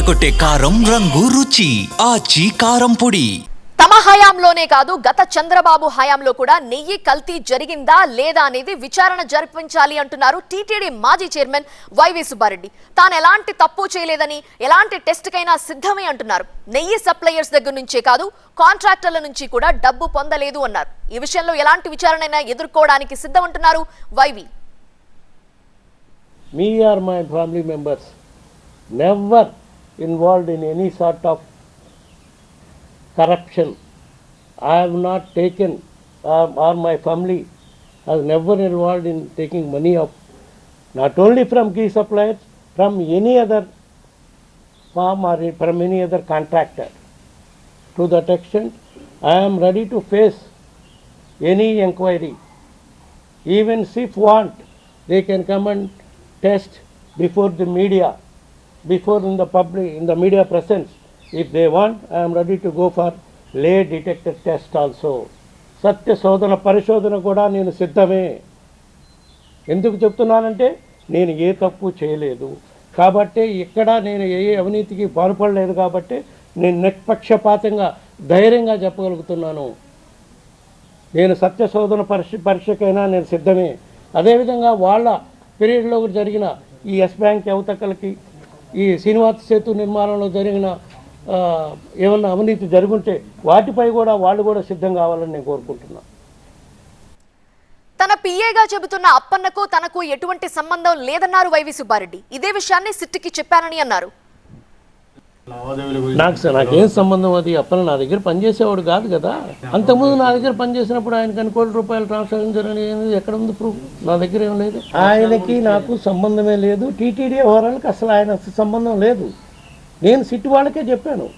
అదరగొట్టే కారం రంగు రుచి ఆచి కారం పొడి. తమ హయాంలోనే కాదు గత చంద్రబాబు హయాంలో కూడా నెయ్యి కల్తీ జరిగిందా లేదా అనేది విచారణ జరిపించాలి అంటున్నారు టీటీడీ మాజీ చైర్మన్ వైవి సుబ్బారెడ్డి. తాను ఎలాంటి తప్పు చేయలేదని ఎలాంటి టెస్ట్ కైనా సిద్ధమే అంటున్నారు. నెయ్యి సప్లయర్స్ దగ్గర నుంచే కాదు కాంట్రాక్టర్ల నుంచి కూడా డబ్బు పొందలేదు అన్నారు. ఈ విషయంలో ఎలాంటి విచారణైనా ఎదుర్కోవడానికి సిద్ధం అంటున్నారు Y V. Me or my family members never involved in any sort of corruption. I have not taken, or, my family has never involved in taking money of not only from key suppliers, from any other farm or from any other contractor. To that extent, I am ready to face any inquiry. Even if want, they can come and test before the media, before in the public, in the media presence. If they want, I am ready to go for lay detector test also. సత్య శోధన పరిశోధన కూడా నేను సిద్ధమే ఎందుకు చెప్తున్నానంటే నేను ఏ తప్పు చేయలేదు కాబట్టి ఇక్కడ నేను ఏ అవినీతికి పాల్పడలేదు కాబట్టి నేను నిష్పక్షపాతంగా ధైర్యంగా చెప్పగలుగుతున్నాను నేను సత్య శోధన పరీక్ష పరీక్షకైనా నేను సిద్ధమే అదేవిధంగా వాళ్ళ పీరియడ్లో జరిగిన ఈ ఎస్ బ్యాంక్ యువతకలకి ఈ శ్రీనివాస సేతు నిర్మాణంలో జరిగిన ఏమన్నా అవినీతి జరుగుంటే వాటిపై కూడా వాళ్ళు కూడా సిద్ధం కావాలని నేను కోరుకుంటున్నాను తన పిఏగా చెబుతున్న అప్పన్నకు తనకు ఎటువంటి సంబంధం లేదన్నారు వైవి సుబ్బారెడ్డి. ఇదే విషయాన్ని సిట్టికి చెప్పానని అన్నారు. నాకు నాకేం సంబంధం అది? అప్పన నా దగ్గర పనిచేసేవాడు కాదు కదా. అంతకుముందు నా దగ్గర పనిచేసినప్పుడు ఆయనకి అన్ని కోట్ల రూపాయలు ట్రాన్సాక్షన్ జరిగింది ఎక్కడ ఉంది ప్రూఫ్ నా దగ్గర ఏం లేదు. ఆయనకి నాకు సంబంధమే లేదు. టీటీడీ వ్యవహారాలకు అసలు ఆయన సంబంధం లేదు. నేను సిట్టు వాళ్ళకే చెప్పాను.